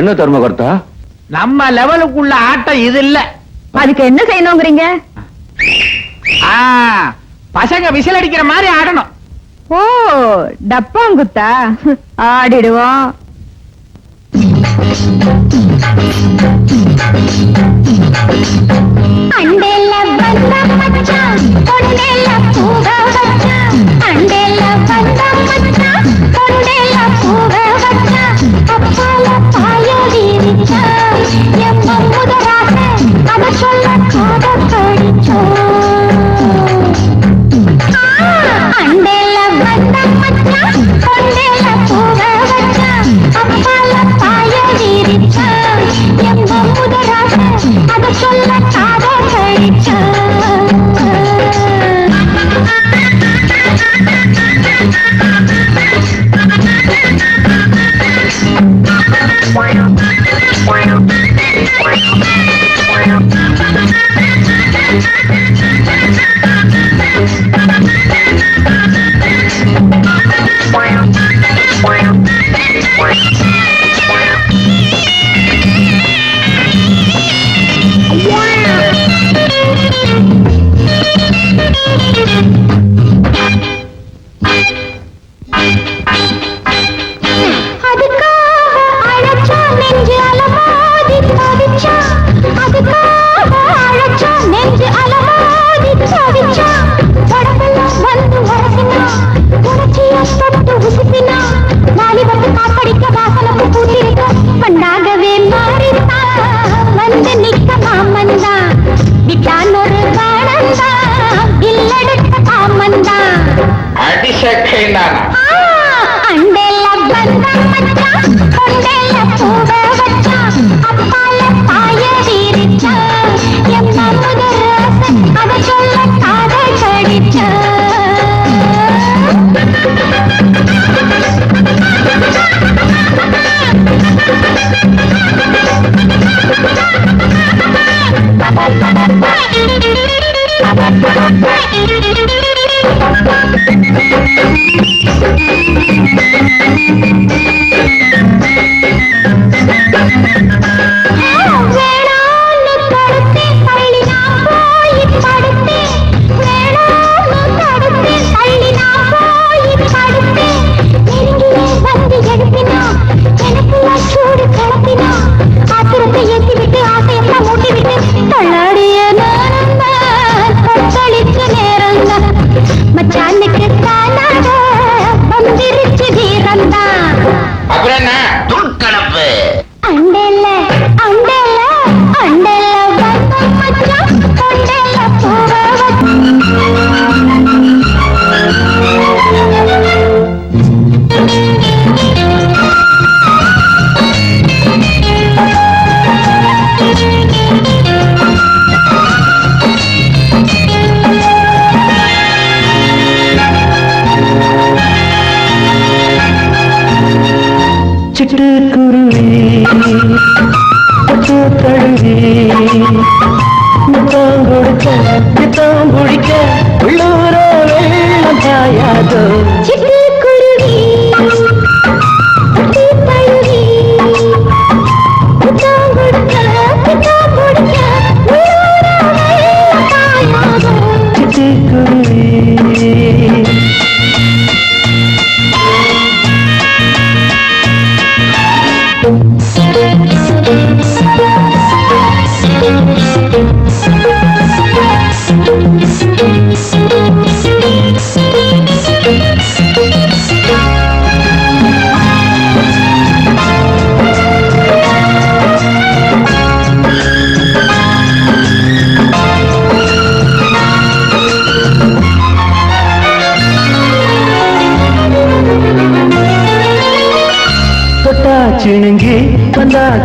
என்ன தர்மகர்த்தா? நம்ம லெவலுக்குள்ள ஆட்டம் இது இல்ல. அதுக்கு என்ன செய்யணுங்கிறீங்க? பசங்க விசில் அடிக்கிற மாதிரி ஆடணும். ஓ டப்பாங்குத்தா? ஆடிடுவோம். Thank you.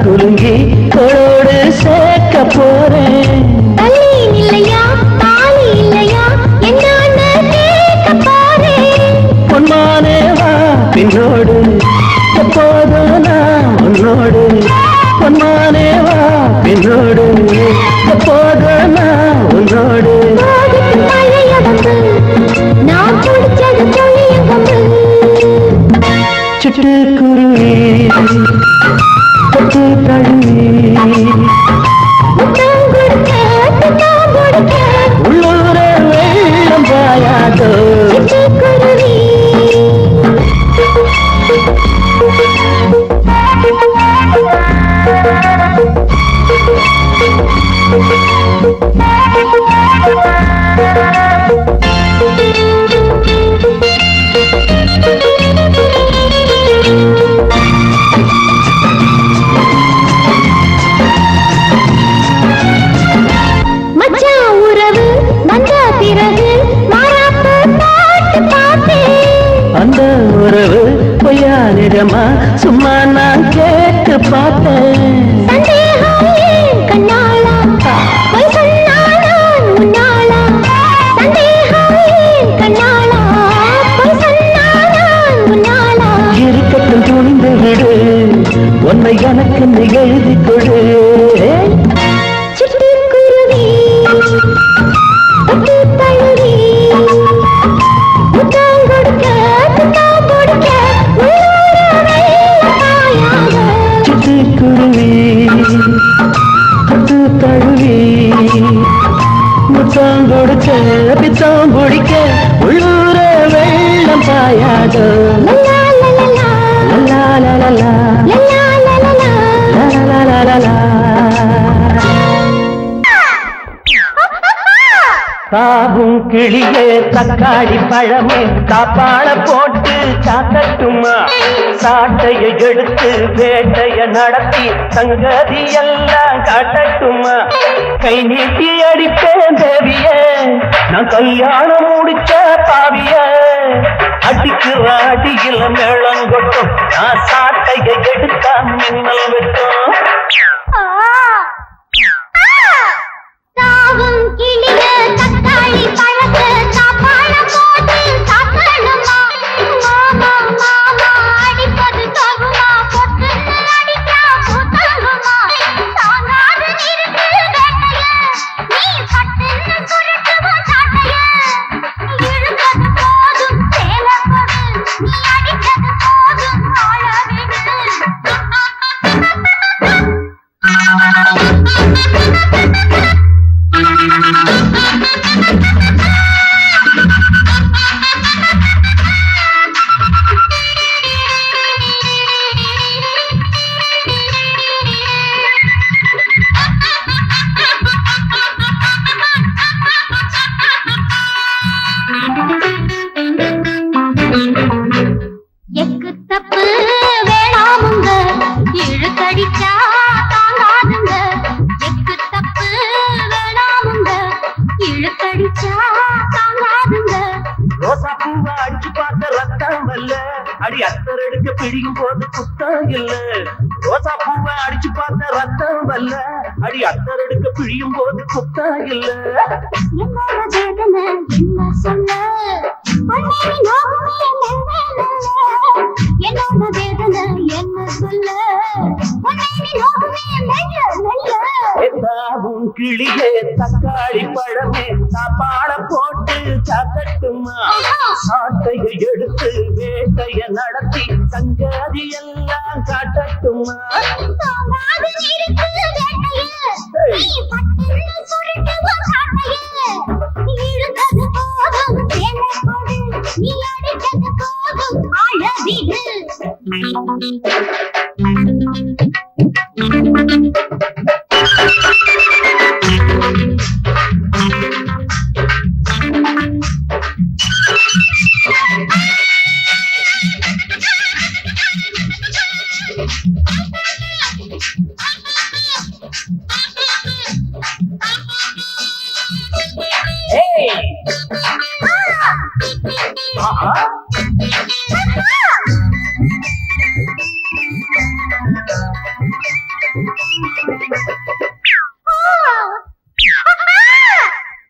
குலுங்கி தோளோடு சேர்க்க போறேன். உன்னை தாவும் கிளியே தக்காளி பழமே தாப்பாள போட்டு காக்கட்டுமா சாட்டையை எடுத்து வேட்டைய நடத்தி சங்கதி எல்லாம் காட்டட்டுமா? கை நீட்டி அடிப்பேன் தேவிய நான் கல்யாணம் முடிச்ச பாவிய. அடிக்கிற அடியில் மேளம் கொட்டும் நான் சாட்டையை எடுத்தா மின்னல் வெட்டும். தாவும் கிளிய வல்ல அடி அத்தர் எடுக்க பிழியும் போது குத்தம் இல்ல. என்னோட வேதனை என்ன சொல்ல உன் கிளியே தக்காளி பழமே சாப்பாட போட்டு சாக்கட்டுமா. சாட்டையை எடுத்து வேட்டைய நடத்தி சங்கதி எல்லாம் காட்டட்டுமா. நீ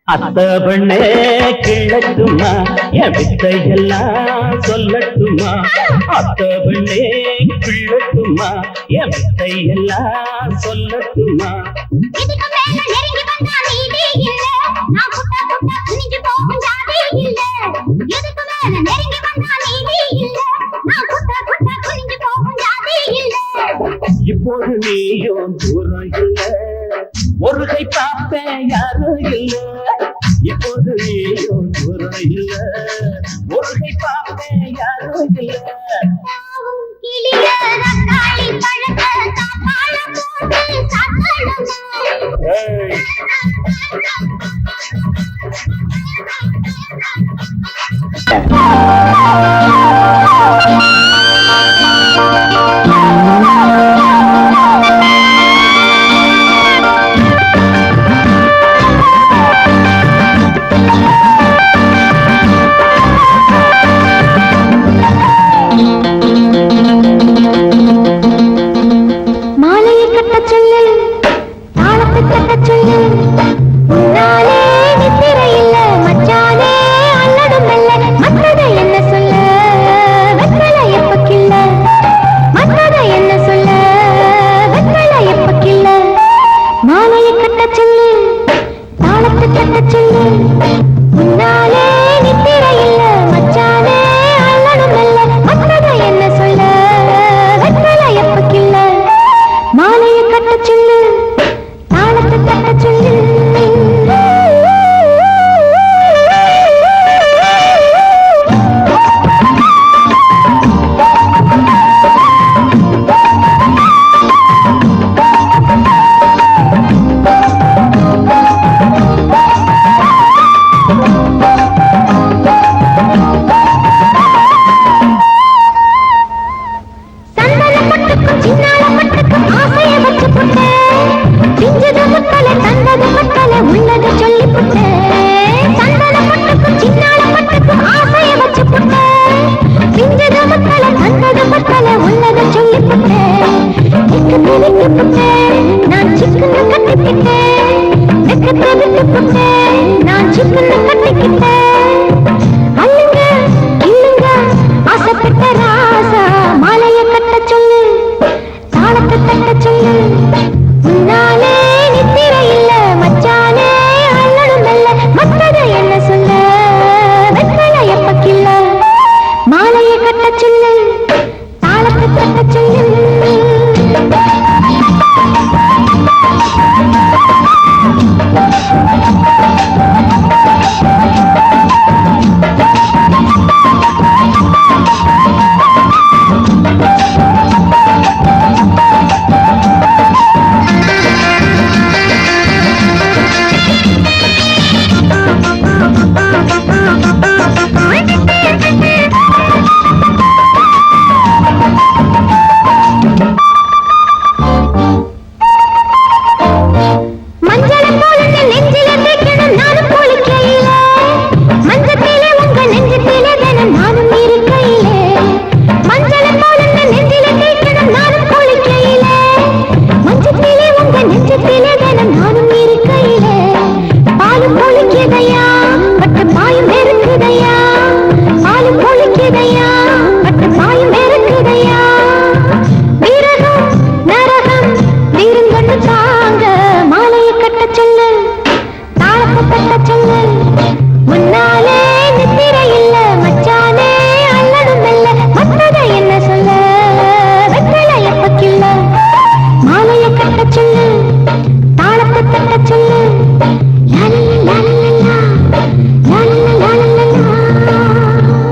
அத்த பண்ணே கிள்ளட்டுமா? என் வித்தையெல்லாம் சொல்லட்டுமா? அத்த பண்ணே கிள்ளட்டுமா? என் வித்தையெல்லாம் சொல்லட்டுமா? ஒரு நீயும் தூரம் இல்ல. ஒரு கை பார்ப்பேன் யாரும் இல்ல. எப்போது நீயும் தூரம் இல்ல ஒரு கை பார்ப்பேன் யாரும் இல்ல Hey!